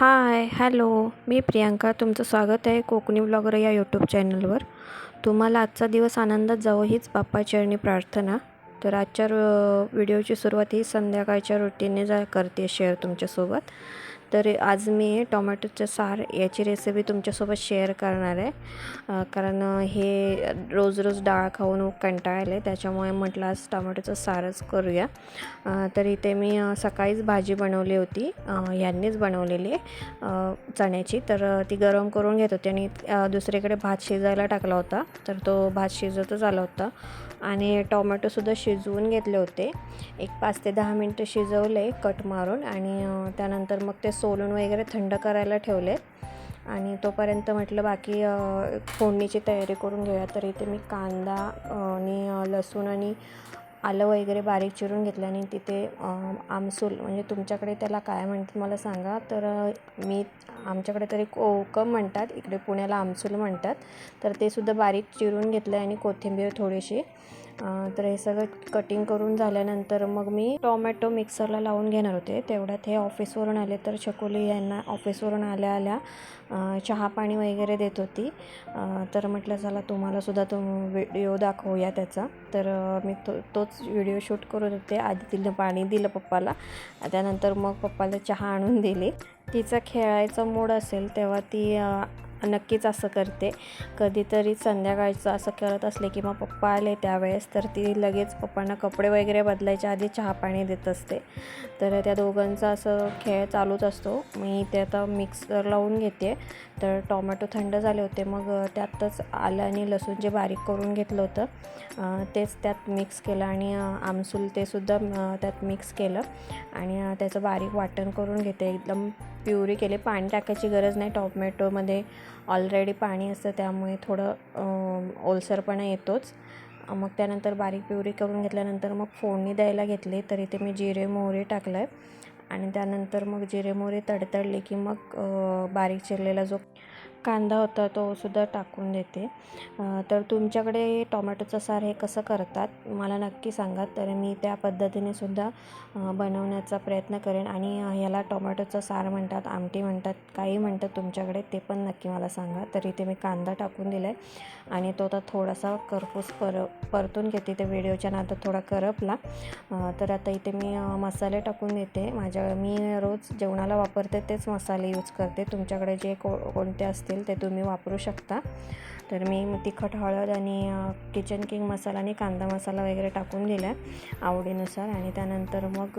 Hi hello मी प्रियांका. तुमचं स्वागत आहे कोकणी ब्लॉगर या यूट्यूब चॅनलवर. तुम्हाला आजचा दिवस आनंदात जावं हीच बाप्पाचरणी प्रार्थना. तर आजच्या व्हिडिओची सुरुवात ही संध्याकाळच्या रुटीनने जा करते शेअर तुमच्यासोबत. तर आज मी टोमॅटोचं सार याची रेसिपी तुमच्यासोबत शेअर करणार आहे. कारण हे रोज रोज डाळ खाऊन कंटाळले त्याच्यामुळे म्हटलं आज टोमॅटोचं सारच करूया. तर इथे मी सकाळीच भाजी बनवली होती. ह्यांनीच यांनीच बनवलेली आहे चण्याची. तर ती गरम करून घेत होती आणि दुसरीकडे भात शिजायला टाकला होता. तर तो भात शिजतच आला होता. आणि टोमॅटोसुद्धा शिजवून घेतले होते. एक पाच ते दहा मिनटं शिजवले कट मारून. आणि त्यानंतर मग ते सोलून वगैरे थंड करायला ठेवले आणि तोपर्यंत म्हटलं बाकी फोडणीची तयारी करून घेऊया. तर इथे मी कांदा आणि लसूण आणि आलं वगैरे बारीक चिरून घेतलं आणि तिथे आमसूल म्हणजे तुमच्याकडे त्याला काय म्हणतात मला सांगा. तर मी आमच्याकडे तरी कोकम म्हणतात इकडे पुण्याला आमसूल म्हणतात. तर ते सुद्धा बारीक चिरून घेतलं आहे आणि कोथिंबीर थोडीशी. तर हे सगळं कटिंग करून झाल्यानंतर मग मी टोमॅटो मिक्सरला लावून घेणार होते. तेवढ्यात हे ऑफिसवरून आले तर छकोली यांना ऑफिसवरून आल्या आल्या चहा पाणी वगैरे देत होती. तर म्हटलं चला तुम्हालासुद्धा तो व्हिडिओ दाखवूया त्याचा. तर मी तो तो तोच व्हिडिओ शूट करत होते. आधी तिनं पाणी दिलं पप्पाला. त्यानंतर मग पप्पाला चहा आणून दिली. तिचा खेळायचा मूड असेल तेव्हा ती नक्कीच असं करते. कधीतरी संध्याकाळचं असं करत असले की मग पप्पा आले त्यावेळेस तर ती लगेच पप्पांना कपडे वगैरे बदलायच्या आधी चहा पाणी देत असते. तर त्या दोघांचा असं खेळ चालूच असतो. मी ते आता मिक्सर लावून घेते. तर टोमॅटो थंड झाले होते. मग त्यातच आलं आणि लसूण जे बारीक करून घेतलं होतं तेच त्यात मिक्स केलं आणि आमसूल ते सुद्धा त्यात मिक्स केलं आणि त्याचं बारीक वाटण करून घेते. एकदम प्युरी केले. पाणी टाकायची गरज नाही. टोमॅटोमध्ये ऑलरेडी पाणी असतं त्यामुळे थोडं ओलसरपणा येतोच. मग त्यानंतर बारीक प्युरी करून घेतल्यानंतर मग फोडणी द्यायला घेतली तर इथे मी जिरे मोहरी टाकलं आहे आणि त्यानंतर मग जिरे मोहरी तडतडले की मग बारीक चिरलेला जो कांदा होता तो सुद्धा टाकून देते. तर तुमच्याकडे टोमॅटोचं सार हे कसं करतात मला नक्की सांगा. तर मी त्या पद्धतीने सुद्धा बनवण्याचा प्रयत्न करेन आणि ह्याला टोमॅटोचं सार म्हणतात आमटी म्हणतात काही म्हणतात तुमच्याकडे ते पण नक्की मला सांगा. तर इथे मी कांदा टाकून दिला आहे आणि तो आता थोडासा करपूस पर परतून घेते. ते व्हिडिओच्या नादात थोडा करपला. तर आता इथे मी मसाले टाकून देते. माझ्या मी रोज जेवणाला वापरते तेच मसाले यूज करते. तुमच्याकडे जे को कोणते असतील ते तुम्ही वापरू शकता. तर मी तिखट हळद आणि किचन किंग मसाला आणि कांदा मसाला वगैरे टाकून दिला आहे आवडीनुसार. आणि त्यानंतर मग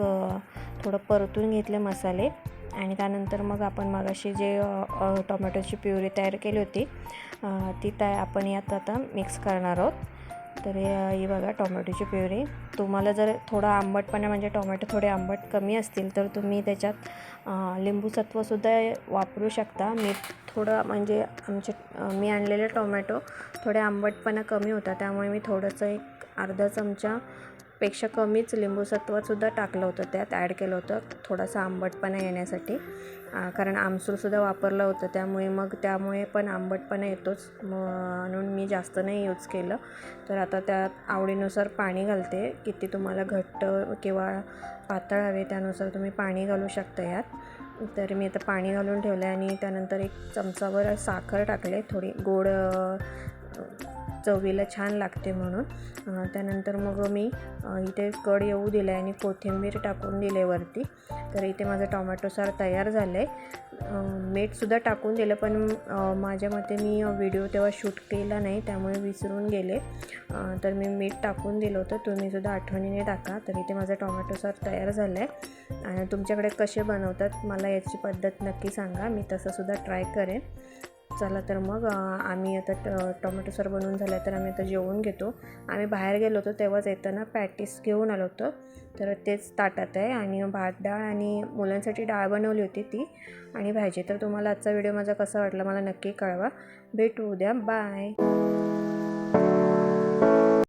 थोडं परतून घेतले मसाले. आणि त्यानंतर मग आपण मगाशी जे टोमॅटोची प्युरी तयार केली होती ती त्या आपण यात आता मिक्स करणार आहोत. तर हे बघा टोमॅटोची प्युरी. तुम्हाला जर थोडं आंबटपणा म्हणजे टोमॅटो थोडे आंबट कमी असतील तर तुम्ही त्याच्यात लिंबूसत्वसुद्धा वापरू शकता. मी थोडं म्हणजे आमचे मी आणलेले टोमॅटो थोडे आंबटपणा कमी होता. त्यामुळे मी थोडंसं एक अर्धा चमचा पेक्षा कमीच लिंबूसत्वसुद्धा टाकलं होतं त्यात ॲड केलं होतं. थोडासा आंबटपणा येण्यासाठी. कारण आमसूलसुद्धा वापरलं होतं त्यामुळे मग त्यामुळे पण आंबटपणा येतोच. म्हणून मी जास्त नाही यूज केलं. तर आता त्यात आवडीनुसार पाणी घालते. किती तुम्हाला घट्ट किंवा पातळ हवे त्यानुसार तुम्ही पाणी घालू शकता यात. तर मी आता पाणी घालून ठेवलं आहे आणि त्यानंतर एक चमचाभर साखर टाकले. थोडी गोड चवीला छान लागते म्हणून. त्यानंतर मग मी इथे कड येऊ दिलं आहे आणि कोथिंबीर टाकून दिले वरती. तर इथे माझं टोमॅटो सार तयार झालं आहे मीठसुद्धा टाकून दिलं पण माझ्या मते मी व्हिडिओ तेव्हा शूट केला नाही त्यामुळे विसरून गेले. तर मी मीठ टाकून दिलं होतं. तुम्हीसुद्धा आठवणीने टाका. तर इथे माझं टोमॅटो सार तयार झालं आहे आणि तुमच्याकडे कसे बनवतात मला याची पद्धत नक्की सांगा. मी तसंसुद्धा ट्राय करेन. चला तर मग आम्ही आता ट टोमॅटो सर बनवून झालं तर आम्ही आता जेवून घेतो. आम्ही बाहेर गेलो होतो तेव्हाच येताना पॅटीस घेऊन आलो होतो. तर तेच ताटात आहे आणि भात डाळ आणि मुलांसाठी डाळ बनवली होती ती. आणि भाजी तर तुम्हाला आजचा व्हिडिओ माझा कसा वाटला मला नक्की कळवा. भेटू उद्या. बाय.